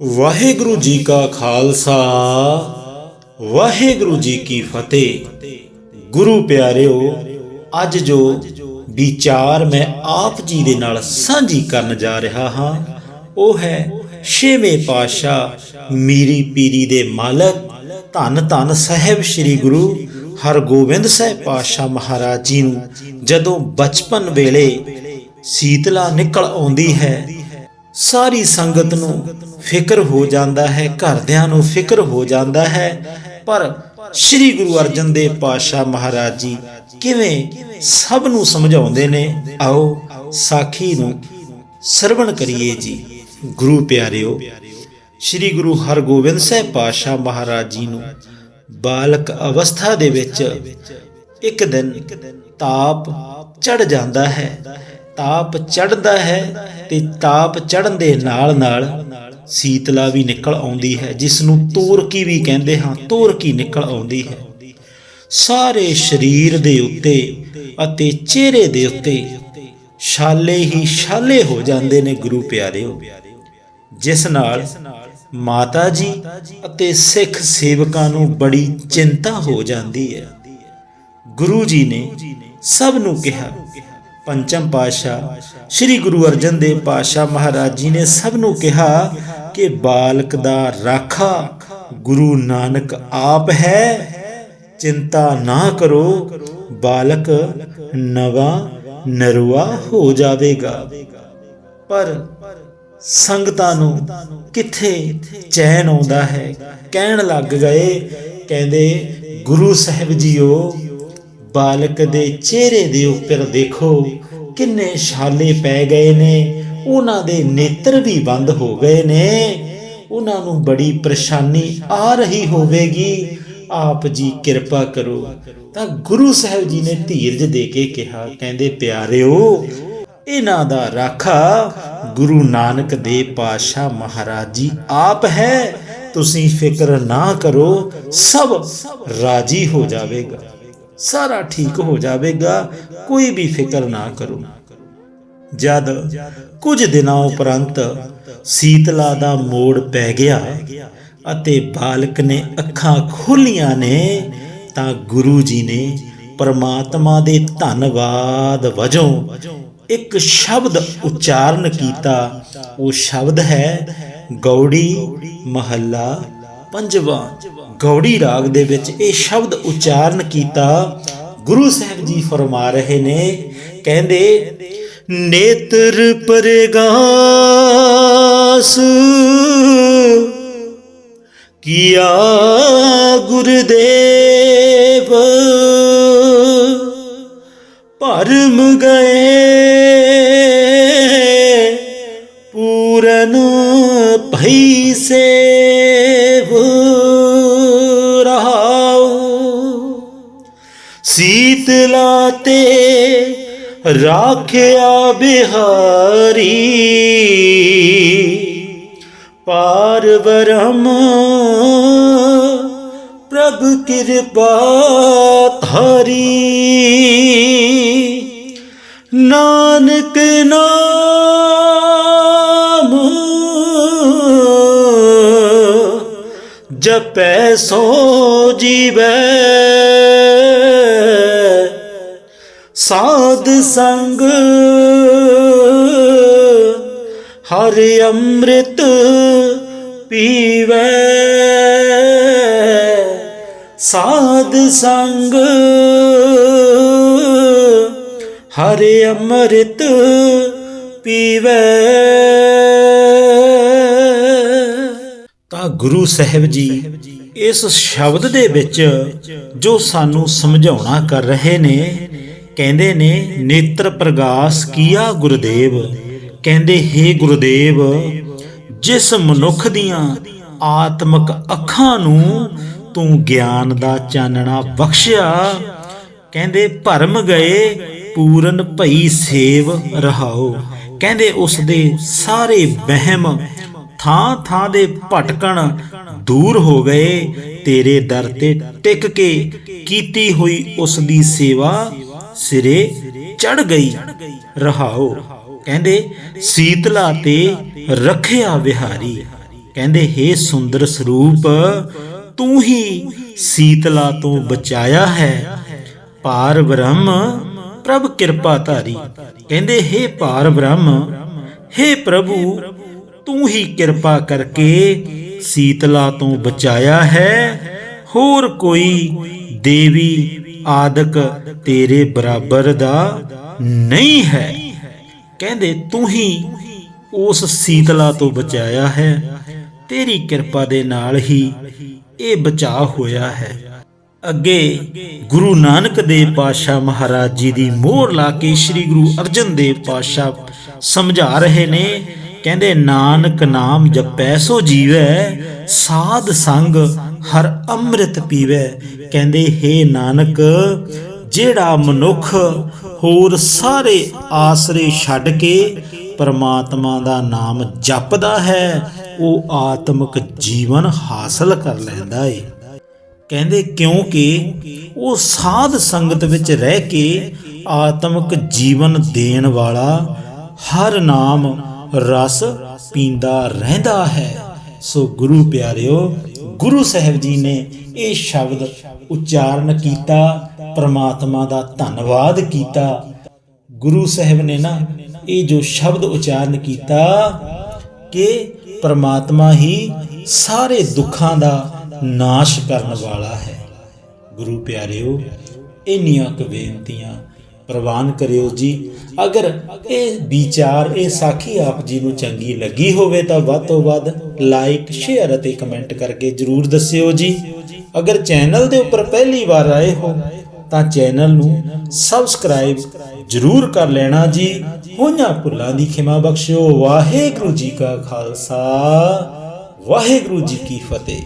ਵਾਹਿਗੁਰੂ ਜੀ ਕਾ ਖਾਲਸਾ, ਵਾਹਿਗੁਰੂ ਜੀ ਕੀ ਫਤਿਹ। ਗੁਰੂ ਪਿਆਰਿਓ, ਅੱਜ ਜੋ ਵਿਚਾਰ ਮੈਂ ਆਪ ਜੀ ਦੇ ਨਾਲ ਸਾਂਝੀ ਕਰਨ ਜਾ ਰਿਹਾ ਹਾਂ, ਉਹ ਹੈ ਛੇਵੇਂ ਪਾਤਸ਼ਾਹ ਮੀਰੀ ਪੀਰੀ ਦੇ ਮਾਲਕ ਧੰਨ ਧੰਨ ਸਾਹਿਬ ਸ੍ਰੀ ਗੁਰੂ ਹਰਗੋਬਿੰਦ ਸਾਹਿਬ ਪਾਤਸ਼ਾਹ ਮਹਾਰਾਜ ਜੀ ਨੂੰ। ਜਦੋਂ ਬਚਪਨ ਵੇਲੇ ਸੀਤਲਾ ਨਿਕਲ ਆਉਂਦੀ ਹੈ ਸਾਰੀ ਸੰਗਤ ਨੂੰ ਫਿਕਰ ਹੋ ਜਾਂਦਾ ਹੈ, ਘਰਦਿਆਂ ਨੂੰ ਫਿਕਰ ਹੋ ਜਾਂਦਾ ਹੈ। ਪਰ ਸ੍ਰੀ ਗੁਰੂ ਅਰਜਨ ਦੇਵ ਪਾਤਸ਼ਾਹ ਮਹਾਰਾਜ ਜੀ ਕਿਵੇਂ ਸਭ ਨੂੰ ਸਮਝਾਉਂਦੇ ਨੇ, ਆਓ ਸਾਖੀ ਨੂੰ ਸਰਵਣ ਕਰੀਏ ਜੀ। ਗੁਰੂ ਪਿਆਰਿਓ, ਸ੍ਰੀ ਗੁਰੂ ਹਰਗੋਬਿੰਦ ਸਾਹਿਬ ਪਾਤਸ਼ਾਹ ਮਹਾਰਾਜ ਜੀ ਨੂੰ ਬਾਲਕ ਅਵਸਥਾ ਦੇ ਵਿੱਚ ਇੱਕ ਦਿਨ ਤਾਪ ਚੜ ਜਾਂਦਾ ਹੈ। ਤਾਪ ਚੜਦਾ ਹੈ ਤੇ ਤਾਪ ਚੜਨ ਦੇ ਨਾਲ ਨਾਲ ਸੀਤਲਾ ਵੀ ਨਿਕਲ ਆਉਂਦੀ ਹੈ ਜਿਸ ਨੂੰ ਤੋਰਕੀ ਵੀ ਕਹਿੰਦੇ ਹਾਂ, ਤੋਰਕੀ ਨਿਕਲ ਆਉਂਦੀ ਹੈ। ਸਾਰੇ ਸਰੀਰ ਦੇ ਉੱਤੇ ਅਤੇ ਚਿਹਰੇ ਦੇ ਉੱਤੇ ਛਾਲੇ ਹੀ ਛਾਲੇ ਹੋ ਜਾਂਦੇ ਨੇ ਗੁਰੂ ਪਿਆਰਿਓ, ਜਿਸ ਨਾਲ ਮਾਤਾ ਜੀ ਅਤੇ ਸਿੱਖ ਸੇਵਕਾਂ ਨੂੰ ਬੜੀ ਚਿੰਤਾ ਹੋ ਜਾਂਦੀ ਹੈ। ਗੁਰੂ ਜੀ ਨੇ ਸਭ ਨੂੰ ਕਿਹਾ ਪੰਚਮ ਪਾਸ਼ਾ ਸ੍ਰੀ ਗੁਰੂ ਅਰਜਨ ਦੇਵ ਪਾਸ਼ਾ ਮਹਾਰਾਜ ਜੀ ਨੇ ਸਭ ਨੂੰ ਕਿਹਾ ਕਿ ਬਾਲਕ ਦਾ ਰਾਖਾ ਗੁਰੂ ਨਾਨਕ ਆਪ ਹੈ, ਚਿੰਤਾ ਨਾ ਕਰੋ, ਬਾਲਕ ਨਵਾਂ ਨਰਵਾ ਹੋ ਜਾਵੇਗਾ। ਪਰ ਸੰਗਤਾਂ ਨੂੰ ਕਿੱਥੇ ਚੈਨ ਆਉਂਦਾ ਹੈ? ਕਹਿਣ ਲੱਗ ਗਏ, ਕਹਿੰਦੇ, ਗੁਰੂ ਸਾਹਿਬ ਜੀਓ ਬਾਲਕ ਦੇ ਚਿਹਰੇ ਦੇ ਉੱਪਰ ਦੇਖੋ, ਕਿੰਨੇ ਛਾਲੇ ਪੈ ਗਏ ਨੇ। ਉਹਨਾਂ ਦੇ ਨੇਤਰ ਵੀ ਬੰਦ ਹੋ ਗਏ ਨੇ। ਉਹਨਾਂ ਨੂੰ ਬੜੀ ਪਰੇਸ਼ਾਨੀ ਆ ਰਹੀ ਹੋਵੇਗੀ। ਆਪ ਜੀ ਕਿਰਪਾ ਕਰੋ। ਤਾਂ ਗੁਰੂ ਸਾਹਿਬ ਜੀ ਨੇ ਧੀਰਜ ਦੇ ਕੇ ਕਿਹਾ, ਕਹਿੰਦੇ, ਪਿਆਰਿਓ, ਇਹਨਾਂ ਦਾ ਰਾਖਾ ਗੁਰੂ ਨਾਨਕ ਦੇਵ ਪਾਤਸ਼ਾਹ ਮਹਾਰਾਜ ਜੀ ਆਪ ਹੈ। ਤੁਸੀਂ ਫਿਕਰ ਨਾ ਕਰੋ, ਸਭ ਰਾਜੀ ਹੋ ਜਾਵੇਗਾ। ਸਾਰਾ ਠੀਕ ਹੋ ਜਾਵੇਗਾ, ਕੋਈ ਵੀ ਫਿਕਰ ਨਾ ਕਰੋ। ਜਦ ਕੁਝ ਦਿਨਾਂ ਉਪਰੰਤ ਸੀਤਲਾ ਦਾ ਮੋੜ ਪੈ ਗਿਆ ਅਤੇ ਬਾਲਕ ਨੇ ਅੱਖਾਂ ਖੋਲੀਆਂ ਨੇ, ਤਾਂ ਗੁਰੂ ਜੀ ਨੇ ਪਰਮਾਤਮਾ ਦੇ ਧੰਨਵਾਦ ਵਜੋਂ ਇੱਕ ਸ਼ਬਦ ਉਚਾਰਨ ਕੀਤਾ। ਉਹ ਸ਼ਬਦ ਹੈ, ਗੌੜੀ ਮਹੱਲਾ ਪੰਜਵਾਂ, ਗੌੜੀ ਰਾਗ ਦੇ ਵਿੱਚ ਇਹ ਸ਼ਬਦ ਉਚਾਰਨ ਕੀਤਾ, ਗੁਰੂ ਸਾਹਿਬ ਜੀ ਫਰਮਾ ਰਹੇ ਨੇ, ਕਹਿੰਦੇ, ਨੇਤਰ ਪਰਗਾਸ, ਕੀਆ ਗੁਰਦੇਵ, ਭਰਮ ਗਏ ਪੂਰਨ ਭਈ ਸੇ ਸੀਤਲਾ ਤੇ ਰਾਖਿਆ ਬਿਹਾਰੀ। ਪਾਰ ਬ੍ਰਹਮ ਪ੍ਰਭ ਕਿਰਪਾ ਧਾਰੀ। ਨਾਨਕ ਨਾ ਜਪੈ ਸੋ ਜੀਵੈ। ਸਾਧ ਸੰਗ ਹਰ ਅੰਮ੍ਰਿਤ ਪੀਵੈ। ਸਾਧ ਸੰਗ ਹਰ ਅੰਮ੍ਰਿਤ ਪੀਵੈ। ਤਾਂ ਗੁਰੂ ਸਾਹਿਬ ਜੀ ਇਸ ਸ਼ਬਦ ਦੇ ਵਿੱਚ ਜੋ ਸਾਨੂੰ ਸਮਝਾਉਣਾ ਕਰ ਰਹੇ ਨੇ, ਕਹਿੰਦੇ ਨੇ, ਨੇਤਰ ਪ੍ਰਗਾਸ ਕੀਆ ਗੁਰਦੇਵ। ਕਹਿੰਦੇ हे ਗੁਰਦੇਵ, ਜਿਸ ਮਨੁੱਖ ਦੀਆਂ ਆਤਮਿਕ ਅੱਖਾਂ ਨੂੰ ਤੂੰ ਗਿਆਨ ਦਾ ਚਾਨਣਾ ਬਖਸ਼ਿਆ, ਕਹਿੰਦੇ, ਭਰਮ ਗਏ, ਪੂਰਨ ਭਈ ਸੇਵ ਰਹਾਓ। ਕਹਿੰਦੇ ਉਸ ਦੇ ਸਾਰੇ ਵਹਿਮ ਥਾਂ ਥਾਂ ਦੇ ਭਟਕਣ ਦੂਰ ਹੋ ਗਏ, ਤੇਰੇ ਦਰ ਤੇ ਟਿਕ ਕੇ ਕੀਤੀ ਹੋਈ ਉਸ ਦੀ ਸੇਵਾ ਸਿਰੇ ਚੜ ਗਈ। ਰਹਾਓ, ਕਹਿੰਦੇ, ਸੀਤਲਾ ਤੇ ਰਖਿਆ ਵਿਹਾਰੀ। ਕਹਿੰਦੇ, ਹੇ ਸੁੰਦਰ ਸਰੂਪ, ਤੂੰ ਹੀ ਸੀਤਲਾ ਤੋਂ ਬਚਾਇਆ ਹੈ। ਪਾਰ ਬ੍ਰਹਮ ਪ੍ਰਭ ਕਿਰਪਾ ਧਾਰੀ। ਕਹਿੰਦੇ, ਹੇ ਪਾਰ ਬ੍ਰਹਮ ਹੇ ਪ੍ਰਭੂ ਤੂੰ ਹੀ ਕਿਰਪਾ ਕਰਕੇ ਸੀਤਲਾ ਤੋਂ ਬਚਾਇਆ ਹੈ। ਹੋਰ ਕੋਈ ਦੇਵੀ ਆਦਿਕ ਤੇਰੇ ਬਰਾਬਰ ਦਾ ਨਹੀਂ ਹੈ। ਕਹਿੰਦੇ, ਤੂੰ ਹੀ ਉਸ ਸੀਤਲਾ ਤੋਂ ਬਚਾਇਆ ਹੈ। ਤੇਰੀ ਕਿਰਪਾ ਦੇ ਨਾਲ ਹੀ ਇਹ ਬਚਾਅ ਹੋਇਆ ਹੈ। ਅੱਗੇ ਗੁਰੂ ਨਾਨਕ ਦੇਵ ਪਾਤਸ਼ਾਹ ਮਹਾਰਾਜ ਜੀ ਦੀ ਮੋਹਰ ਲਾ ਕੇ ਸ੍ਰੀ ਗੁਰੂ ਅਰਜਨ ਦੇਵ ਪਾਤਸ਼ਾਹ ਸਮਝਾ ਰਹੇ ਨੇ ਕਹਿੰਦੇ, ਨਾਨਕ ਨਾਮ ਜਪੈ, ਸੋ ਜੀਵੈ, ਸਾਧ ਸੰਗ ਹਰ ਅੰਮ੍ਰਿਤ ਪੀਵੈ। ਕਹਿੰਦੇ, ਹੇ ਨਾਨਕ, ਜਿਹੜਾ ਮਨੁੱਖ ਹੋਰ ਸਾਰੇ ਆਸਰੇ ਛੱਡ ਕੇ ਪਰਮਾਤਮਾ ਦਾ ਨਾਮ ਜਪਦਾ ਹੈ, ਉਹ ਆਤਮਿਕ ਜੀਵਨ ਹਾਸਲ ਕਰ ਲੈਂਦਾ ਏ। ਕਹਿੰਦੇ, ਕਿਉਂਕਿ ਉਹ ਸਾਧ ਸੰਗਤ ਵਿੱਚ ਰਹਿ ਕੇ ਆਤਮਿਕ ਜੀਵਨ ਦੇਣ ਵਾਲਾ ਹਰ ਨਾਮ ਰਸ ਪੀਂਦਾ ਰਹਿੰਦਾ ਹੈ। ਸੋ ਗੁਰੂ ਪਿਆਰਿਓ, ਗੁਰੂ ਸਾਹਿਬ ਜੀ ਨੇ ਇਹ ਸ਼ਬਦ ਉਚਾਰਨ ਕੀਤਾ, ਪ੍ਰਮਾਤਮਾ ਦਾ ਧੰਨਵਾਦ ਕੀਤਾ। ਗੁਰੂ ਸਾਹਿਬ ਨੇ ਨਾ ਇਹ ਜੋ ਸ਼ਬਦ ਉਚਾਰਨ ਕੀਤਾ ਕਿ ਪ੍ਰਮਾਤਮਾ ਹੀ ਸਾਰੇ ਦੁੱਖਾਂ ਦਾ ਨਾਸ਼ ਕਰਨ ਵਾਲਾ ਹੈ। ਗੁਰੂ ਪਿਆਰਿਓ, ਇੰਨੀਆਂ ਕੁ ਬੇਨਤੀਆਂ ਪ੍ਰਵਾਨ ਕਰਿਓ ਜੀ। ਅਗਰ ਇਹ ਵਿਚਾਰ, ਇਹ ਸਾਖੀ ਆਪ ਜੀ ਨੂੰ ਚੰਗੀ ਲੱਗੀ ਹੋਵੇ ਤਾਂ ਵੱਧ ਤੋਂ ਵੱਧ ਲਾਈਕ ਸ਼ੇਅਰ ਅਤੇ ਕਮੈਂਟ ਕਰਕੇ ਜਰੂਰ ਦੱਸਿਓ ਜੀ। ਅਗਰ ਚੈਨਲ ਦੇ ਉੱਪਰ ਪਹਿਲੀ ਵਾਰ ਆਏ ਹੋ ਤਾਂ ਚੈਨਲ ਨੂੰ ਸਬਸਕ੍ਰਾਈਬ ਜਰੂਰ ਕਰ ਲੈਣਾ ਜੀ। ਹੋਈਆਂ ਭੁੱਲਾਂ ਦੀ ਖਿਮਾ ਬਖਸ਼ਿਓ। ਵਾਹਿਗੁਰੂ ਜੀ ਕਾ ਖਾਲਸਾ, ਵਾਹਿਗੁਰੂ ਜੀ ਕੀ ਫਤਿਹ।